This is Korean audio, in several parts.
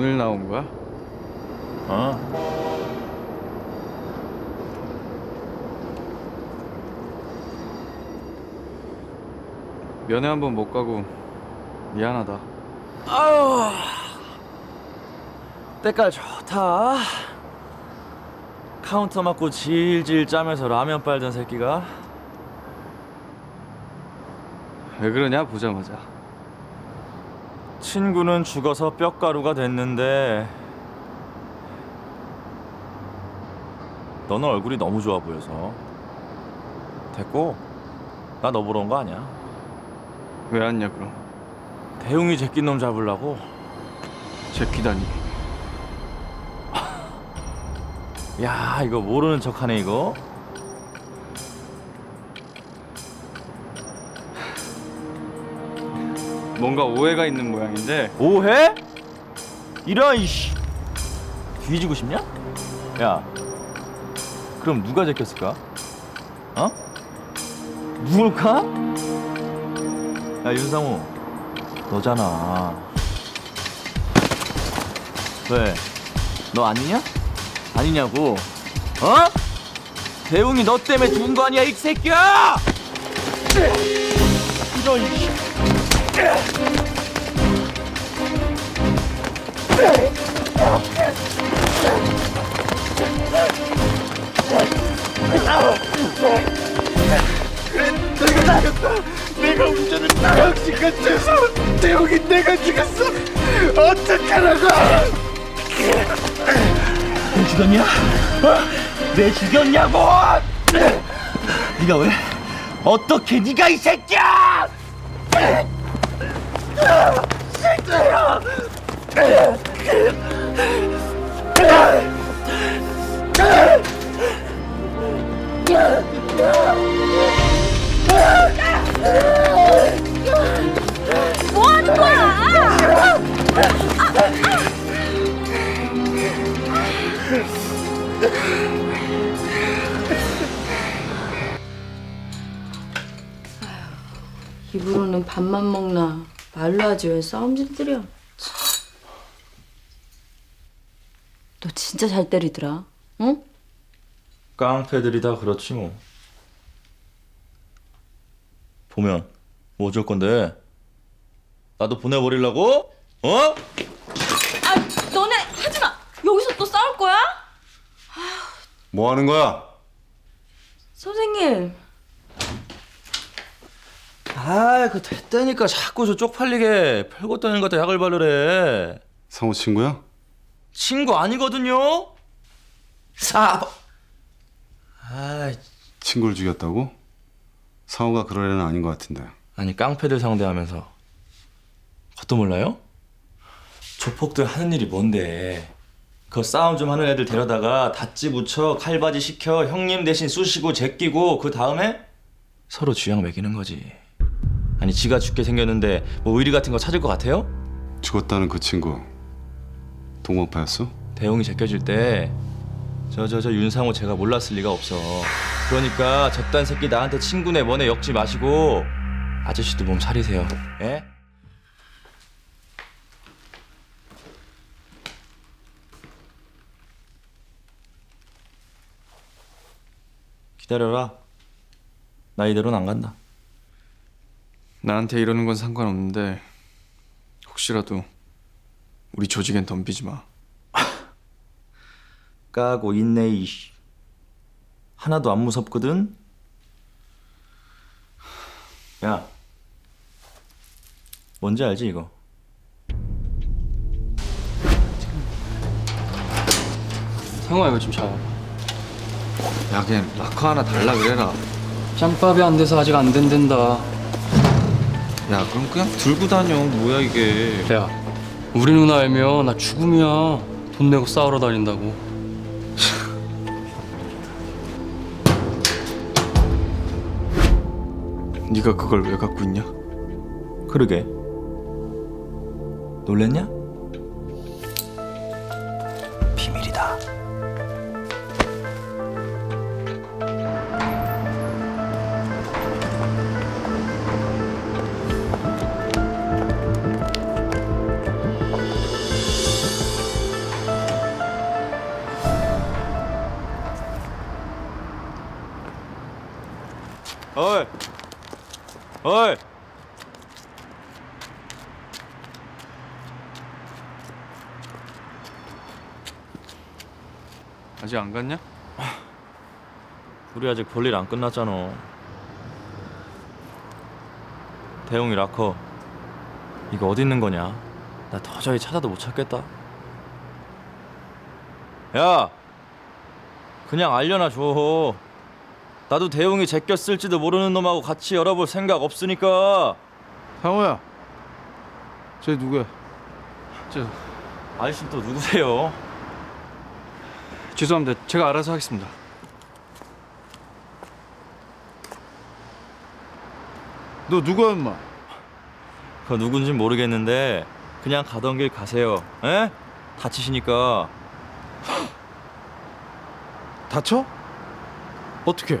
오늘 나온 거야? 어. 면회 한번 못 가고 미안하다. 아유. 때깔 좋다. 카운터 맞고 질질 짜면서 라면 빨던 새끼가 왜 그러냐 보자마자. 친구는 죽어서 뼈가루가 됐는데 너는 얼굴이 너무 좋아 보여서 됐고 나 너 보러 온 거 아니야 왜 왔냐 그럼? 대웅이 제낀 놈 잡으려고 제끼다니. 야 이거 모르는 척하네 이거 뭔가 오해가 있는 모양인데 오해? 이런 이씨 뒤지고 싶냐? 야 그럼 누가 제꼈을까? 어? 누굴까? 야 윤상우 너잖아 왜? 너 아니냐? 아니냐고 어? 대웅이 너 때문에 죽은 거 아니야 이 새끼야! 이런 이 씨 내가 운전을 당신과 죄서 대웅이 내가 죽였어 어떡하라고 내 죽였냐? 어? 내 죽였냐고 네가 왜? 어떻게 네가 이 새끼야 뭐? 입으로는 밥만 먹나 말로 하지 왜 싸움질들이야 너 진짜 잘 때리더라 응? 깡패들이 다 그렇지 뭐. 보면 뭐 어쩔 건데? 나도 보내버리려고? 어? 아 너네 하지 마 여기서 또 싸울 거야? 뭐 하는 거야? 선생님 아, 그 됐다니까 자꾸 저 쪽팔리게 별것 다는 것다 약을 바르래. 상호 친구야? 친구 아니거든요. 사. 아, 친구를 죽였다고? 상호가 그럴 애는 아닌 것 같은데 아니 깡패들 상대하면서 그것도 몰라요? 조폭들 하는 일이 뭔데? 그 싸움 좀 하는 애들 데려다가 다찌 붙여 칼바지 시켜 형님 대신 쑤시고 제끼고 그 다음에 서로 쥐약 먹이는 거지. 아니 지가 죽게 생겼는데 뭐 의리 같은 거 찾을 것 같아요? 죽었다는 그 친구 동방파였어? 대웅이 제껴질 때 저 저 저 윤상호 제가 몰랐을 리가 없어. 그러니까 저딴 새끼 나한테 친구네 뭐네 엮지 마시고 아저씨도 몸 차리세요. 예? 기다려라. 나 이대로는 안 간다. 나한테 이러는 건 상관없는데 혹시라도 우리 조직엔 덤비지 마. 까고 있네 이씨. 하나도 안 무섭거든. 야, 뭔지 알지 이거? 상호야 이거 좀 잡아봐 야 그냥 라커 하나 달라 그래라. 짬밥이 안 돼서 아직 안 된댄다 야 그럼 그냥 들고 다녀. 뭐야 이게. 야 우리 누나 알면 나 죽음이야 돈 내고 싸우러 다닌다고 네가 그걸 왜 갖고 있냐? 그러게. 놀랬냐? 어이. 아직 안 갔냐? 우리 아직 볼일 안 끝났잖아. 대웅이 라커 이거 어디 있는 거냐? 나 도저히 찾아도 못 찾겠다. 야 그냥 알려놔 줘 나도 대웅이 제껴 쓸지도 모르는 놈하고 같이 열어볼 생각 없으니까 상호야 쟤 누구야? 저 아저씨 또 누구세요? 죄송합니다. 제가 알아서 하겠습니다. 너 누구야 임마? 그 누군진 모르겠는데 그냥 가던 길 가세요 에? 다치시니까 다쳐? 어떻게?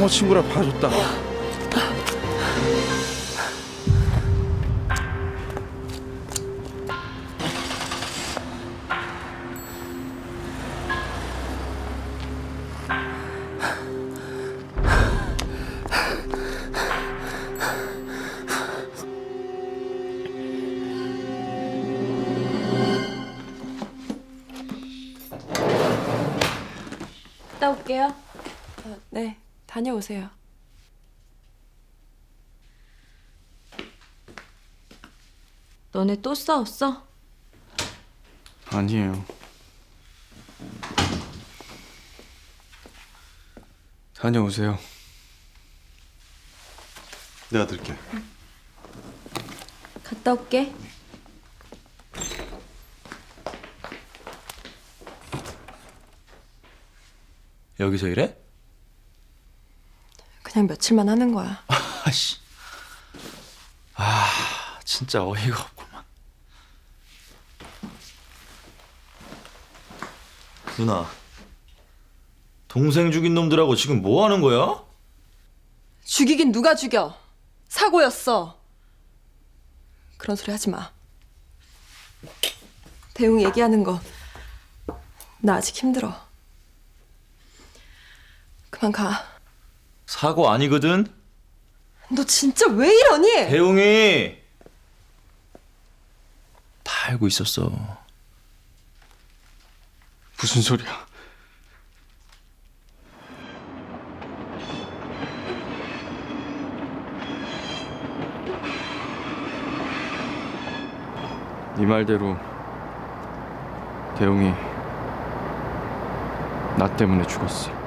상호 친구라 봐줬다 오세요. 너네 또 싸웠어? 아니에요. 다녀오세요. 내가 들게. 갔다 올게. 여기서 이래? 그냥 며칠만 하는 거야. 아씨 아 진짜 어이가 없구만 누나 동생 죽인 놈들하고 지금 뭐 하는 거야? 죽이긴 누가 죽여? 사고였어. 그런 소리 하지 마. 대웅 얘기하는 거 나 아직 힘들어. 그만 가. 사고 아니거든? 너 진짜 왜 이러니? 대웅이 다 알고 있었어 무슨 소리야? 네 말대로 대웅이 나 때문에 죽었어.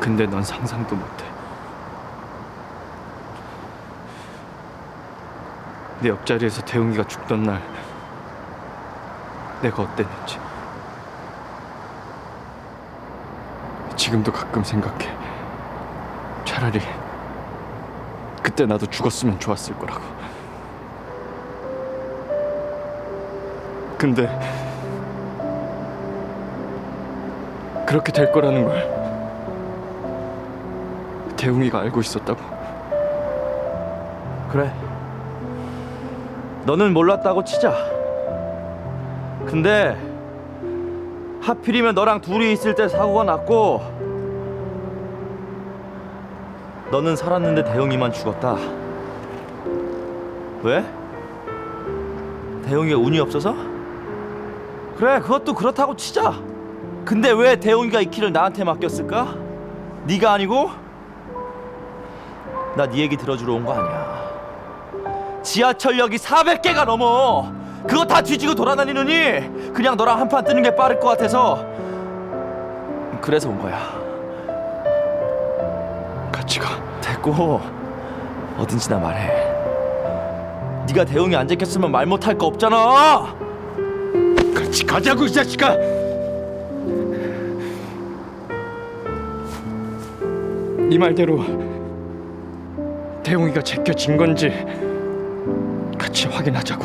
근데 넌 상상도 못해. 내 옆자리에서 대웅이가 죽던 날 내가 어땠는지. 지금도 가끔 생각해. 차라리 그때 나도 죽었으면 좋았을 거라고. 근데 그렇게 될 거라는 걸 대웅이가 알고 있었다고 그래 너는 몰랐다고 치자 근데 하필이면 너랑 둘이 있을 때 사고가 났고 너는 살았는데 대웅이만 죽었다 왜? 대웅이가 운이 없어서? 그래 그것도 그렇다고 치자 근데 왜 대웅이가 이 키를 나한테 맡겼을까? 네가 아니고? 나 네 얘기 들어주러 온 거 아니야 지하철역이 400개가 넘어. 그거 다 뒤지고 돌아다니느니 그냥 너랑 한 판 뜨는 게 빠를 것 같아서 그래서 온 거야. 같이 가 됐고 어딘지 나 말해. 네가 대웅이 안 지켰으면 말 못할 거 없잖아. 같이 가자고 이 자식아 네 말대로 대웅이가 제껴진 건지 같이 확인하자고.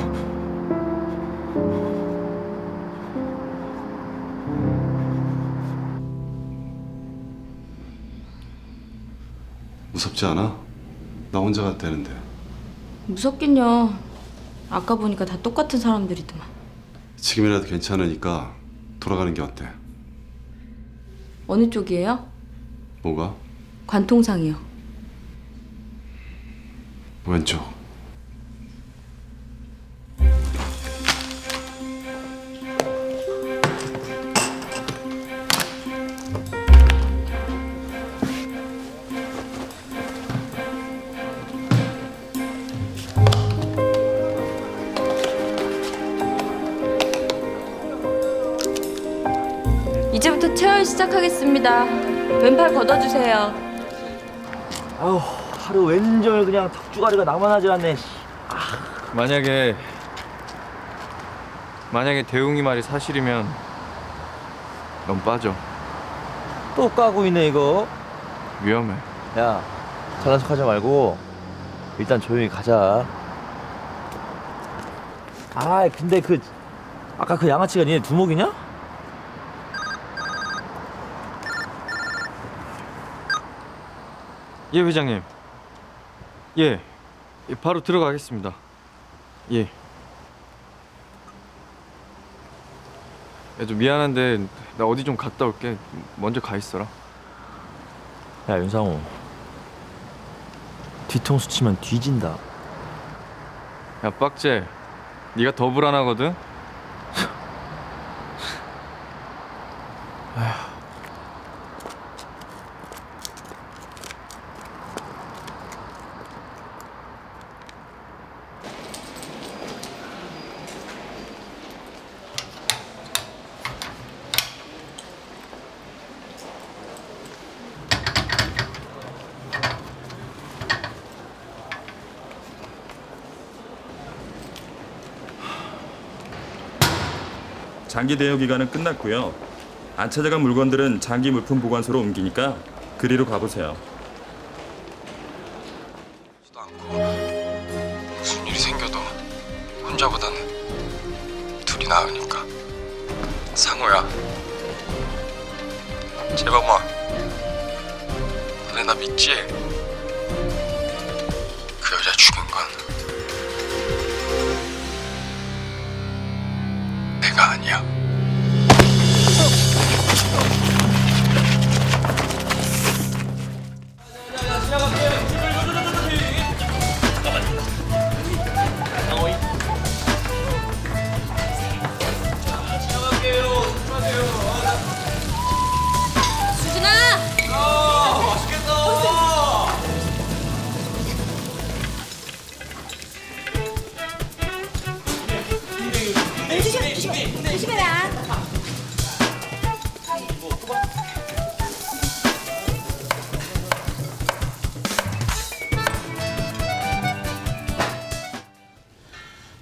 무섭지 않아? 나 혼자 되는데 무섭긴요. 아까 보니까 다 똑같은 사람들이더만. 지금이라도 괜찮으니까 돌아가는 게 어때? 어느 쪽이에요? 뭐가? 관통상이요. 왼쪽 이제부터 체열 시작하겠습니다. 왼팔 걷어주세요. 아우 하루 왼종일 그냥 턱주가리가 나만 하질 않네. 만약에 만약에 대웅이 말이 사실이면 넌 빠져. 또 까고 있네 이거. 위험해. 야 잘난 척하지 말고 일단 조용히 가자. 아 근데 그 아까 그 양아치가 니네 두목이냐? 예 회장님. 예. 예, 바로 들어가겠습니다. 예. 야, 좀 미안한데 나 어디 좀 갔다 올게. 먼저 가 있어라. 야 윤상호 뒤통수 치면 뒤진다. 야 빡제. 네가 더 불안하거든. 장기 대여 기간은 끝났고요. 안 찾아간 물건들은 장기 물품 보관소로 옮기니까 그리로 가보세요. 무슨 일이 생겨도 혼자보다는 둘이 나으니까. 상호야. 제발 마. 너네 나 믿지? 그 여자 죽인 건 내가 아니야.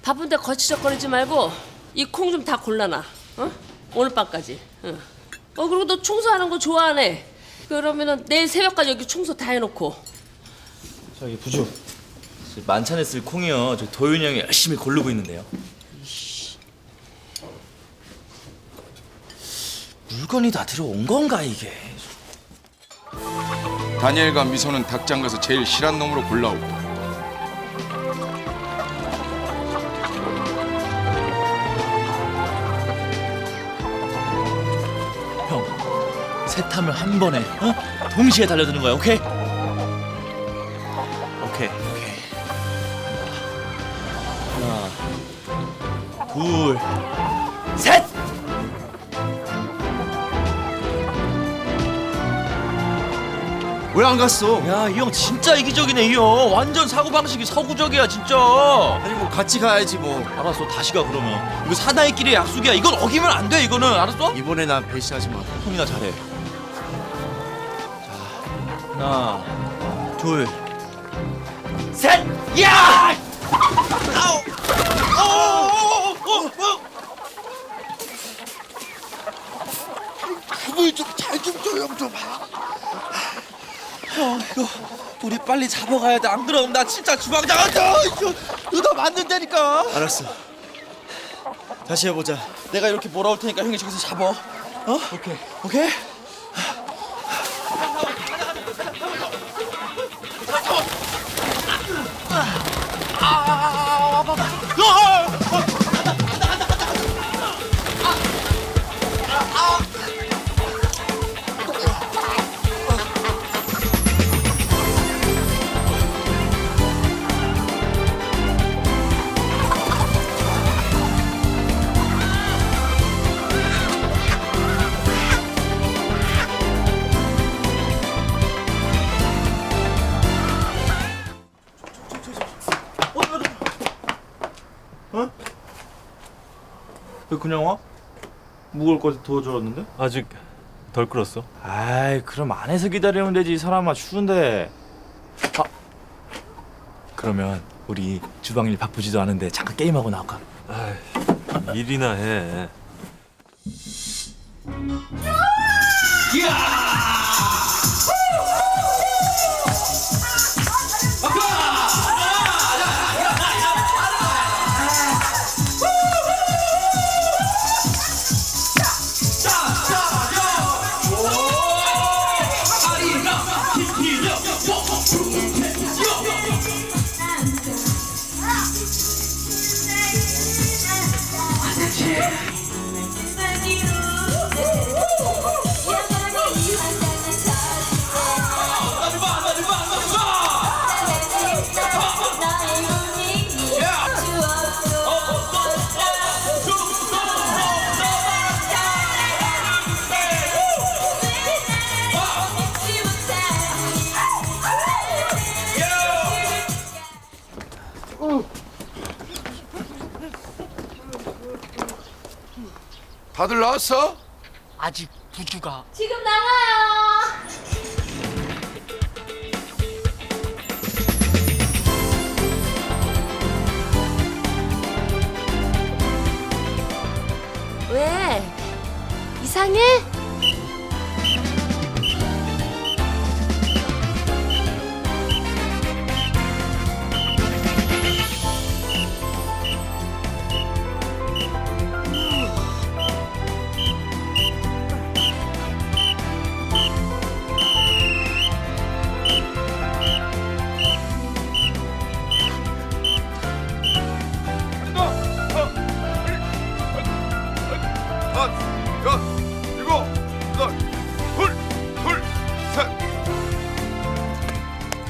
바쁜데 거치적거리지 말고 이 콩 좀 다 골라놔. 어? 오늘 밤까지. 응. 어 그리고 너 청소하는 거 좋아하네. 그러면은 내일 새벽까지 여기 청소 다 해놓고. 저기 부주 만찬에 쓸 콩이요. 저 도윤이 형이 열심히 고르고 있는데요. 물건이 다 들어온 건가 이게? 다니엘과 미소는 닭장 가서 제일 실한 놈으로 골라오고 형, 셋하면 한 번에 어? 동시에 달려드는 거야, 오케이? 오케이, 오케이. 하나, 둘, 왜 안 갔어? 야, 이 형 진짜 이기적이네, 이 형. 완전 사고 방식이 서구적이야, 진짜. 아니 뭐 같이 가야지 뭐. 알았어, 다시 가 그러면. 이거 사나이끼리 약속이야. 이건 어기면 안 돼, 이거는. 알았어? 이번에 난 배신하지 마. 형이나 잘해. 자, 하나, 둘, 셋, 야! 아우! 어, 어, 어, 어. 그걸 좀잘좀 조용 좀 하. 형 이거 우리 빨리 잡아가야 돼. 안 그럼 나 진짜 주방장 아 이거 의도 맞는다니까. 알았어. 다시 해보자. 내가 이렇게 몰아올 테니까 형이 저기서 잡아. 어? 오케이. 오케이. 그냥 와? 묵을 거 도와줬는데? 아직 덜 끓었어. 아이 그럼 안에서 기다리면 되지 이 사람아 추운데 아 그러면 우리 주방일 바쁘지도 않은데 잠깐 게임하고 나올까? 아이, 일이나 해. 다 들 나왔어? 아직 부주가. 지금 나가요. 왜? 이상해?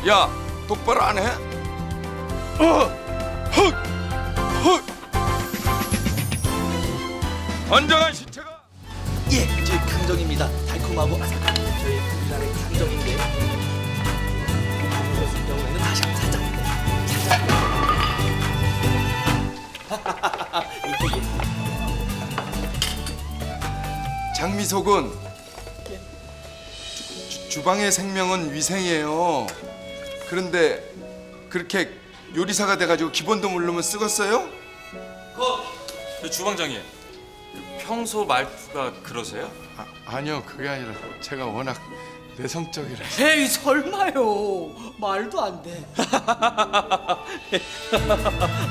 야, 똑바로 안 해? 어, 헛, 헛. 안정한 신체가. 예, 저희 강정입니다. 달콤하고 아삭한 저희 우리나라의 강정인데. 같은 경우에는 다시 한번 살짝. 장미석은 주, 주방의 생명은 위생이에요. 그런데 그렇게 요리사가 돼가지고 기본도 모르면 쓰겠어요? 주방장님 평소 말투가 그러세요? 아, 아니요, 그게 아니라 제가 워낙 내성적이라. 에이 설마요. 말도 안 돼.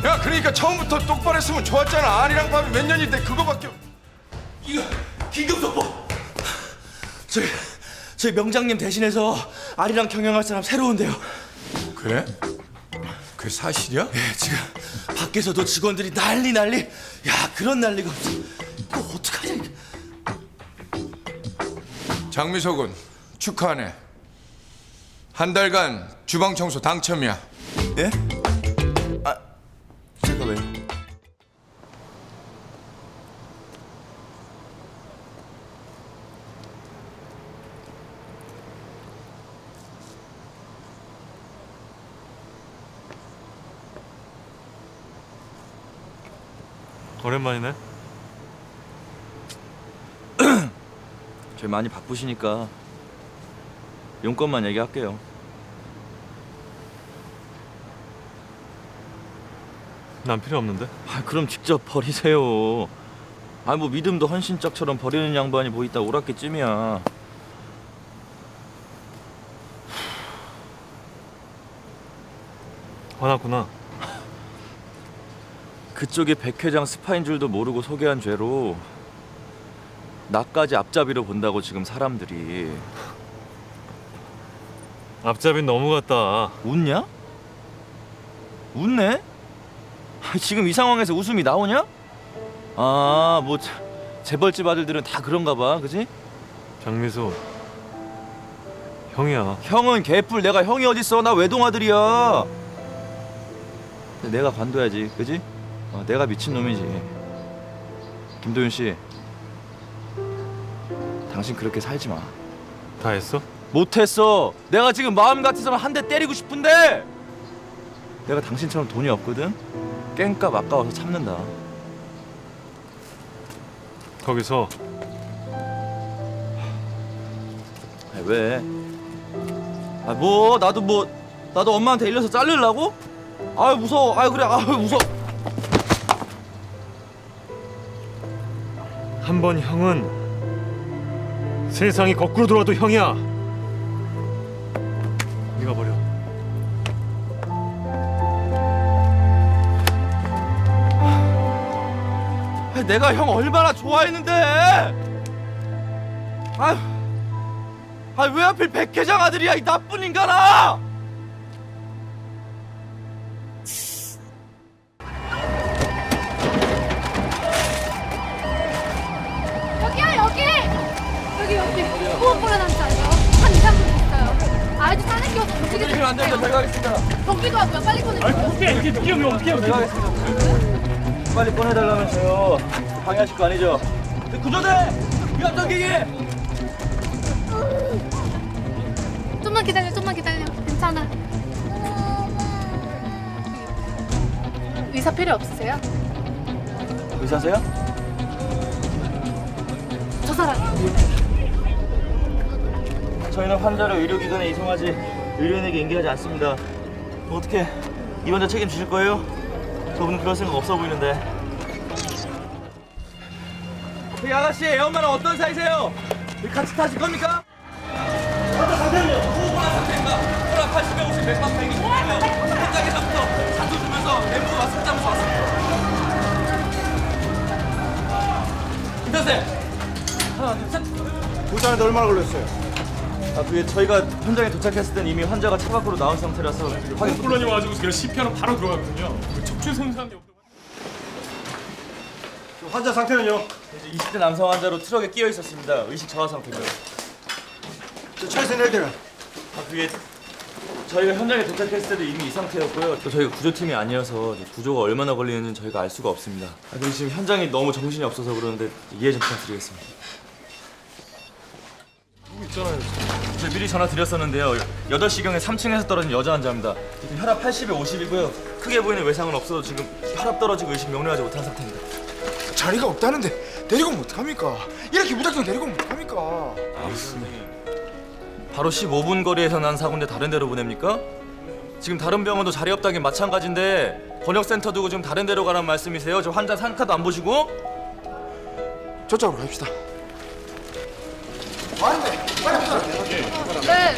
야, 그러니까 처음부터 똑바로 했으면 좋았잖아. 아리랑 밥이 몇 년인데 그거밖에. 없- 이거 긴급 속보. 저희 저희 명장님 대신해서 아리랑 경영할 사람 새로운데요. 그래? 그게 사실이야? 예, 지금 밖에서도 직원들이 난리 난리. 야 그런 난리가 없어. 이거 어떡하냐 이거. 장미석은 축하하네. 한 달간 주방 청소 당첨이야. 예? 아 제가 왜요? 오랜만이네. 저희 많이 바쁘시니까 용건만 얘기할게요. 난 필요 없는데. 아, 그럼 직접 버리세요. 아, 뭐 믿음도 헌신짝처럼 버리는 양반이 뭐 보이다 오락기 찜이야. 화났구나. 그쪽이 백 회장 스파인 줄도 모르고 소개한 죄로 나까지 앞잡이로 본다고 지금 사람들이 앞잡이 너무 같다. 웃냐? 웃네? 지금 이 상황에서 웃음이 나오냐? 아, 뭐 자- 재벌집 아들들은 다 그런가 봐, 그지? 장미수. 형이야. 형은 개뿔, 내가 형이 어딨어? 나 외동 아들이야. 근데 내가 관둬야지, 그지? 어, 내가 미친 놈이지. 김도윤 씨, 당신 그렇게 살지 마. 다 했어? 못했어. 내가 지금 마음 같아서는 한 대 때리고 싶은데 내가 당신처럼 돈이 없거든. 깽값 아까워서 참는다. 거기서 아니, 왜? 아 뭐 나도 뭐 나도 엄마한테 일려서 자르려고? 아 무서워. 아 그래. 아 무서워. 한 번 형은 세상이 거꾸로 돌아도 형이야. 네가 버려. 아니, 내가 형 얼마나 좋아했는데. 아휴. 아왜 하필 백회장 아들이야 이 나쁜 인간아! 경기도 하고요 빨리 꺼내주세요 저희가 하겠습니다. 빨리 꺼내달라면서요. 방해하실 거 아니죠? 네, 구조대! 위압전기기! 좀만 기다려 좀만 기다려 괜찮아 의사 필요 없으세요? 의사세요? 저 사람 저희는 환자를 의료기관에 이송하지 의료인에게 인계하지 않습니다. 뭐 어떻게 이 환자 책임지실 거예요? 저분은 그럴 생각 없어 보이는데. 이 아가씨, 애엄마는 어떤 사이세요? 같이 타실 겁니까? 환자 상태는요? 호흡곤란 상태입니다. 혈압 80에 50, 맥박 120. 현장에서부터 산소 주면서 멘붕 왔습니다면서 왔습니다. 김선생! 하나, 둘, 셋! 도착하는데 얼마나 걸렸어요? 아 그게 저희가 현장에 도착했을 땐 이미 환자가 차 밖으로 나온 상태라서 확인 콜론이 와가지고 그냥 CPR은 바로 들어갔거든요. 척추 손상이 없다고. 환자 상태는요? 이제 20대 남성 환자로 트럭에 끼어 있었습니다. 의식 저하 상태고요. 저 차에서 내릴 때는? 아 그게 저희가 현장에 도착했을 때도 이미 이 상태였고요. 또 저희가 구조팀이 아니어서 이제 구조가 얼마나 걸리는지 저희가 알 수가 없습니다. 아, 근데 지금 현장이 너무 정신이 없어서 그러는데 이해 좀 부탁드리겠습니다. 있잖아요. 저 미리 전화 드렸었는데요. 8시경에 3층에서 떨어진 여자 환자입니다. 지금 혈압 80에 50이고요. 크게 보이는 외상은 없어도 지금 혈압 떨어지고 의식 명료하지 못한 상태입니다. 자리가 없다는데 데리고 오면 어떡합니까? 이렇게 무작정 데리고 오면 어떡합니까? 바로 15분 거리에서 난 사고인데 다른 데로 보냅니까? 지금 다른 병원도 자리 없다긴 마찬가지인데 번역센터 두고 지금 다른 데로 가란 말씀이세요? 저 환자 상카도 안 보시고? 저쪽으로 갑시다. 네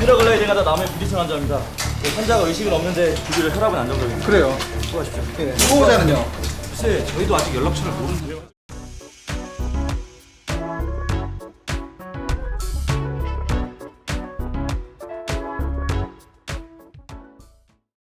피로글라이딩하다 남의 비리선 환자입니다. 네, 환자가 의식은 없는데 주기로 혈압은 안정적입니다. 그래요. 수고하십시오. 예. 보호자는요? 글쎄 저희도 아직 연락처를 모르는데요.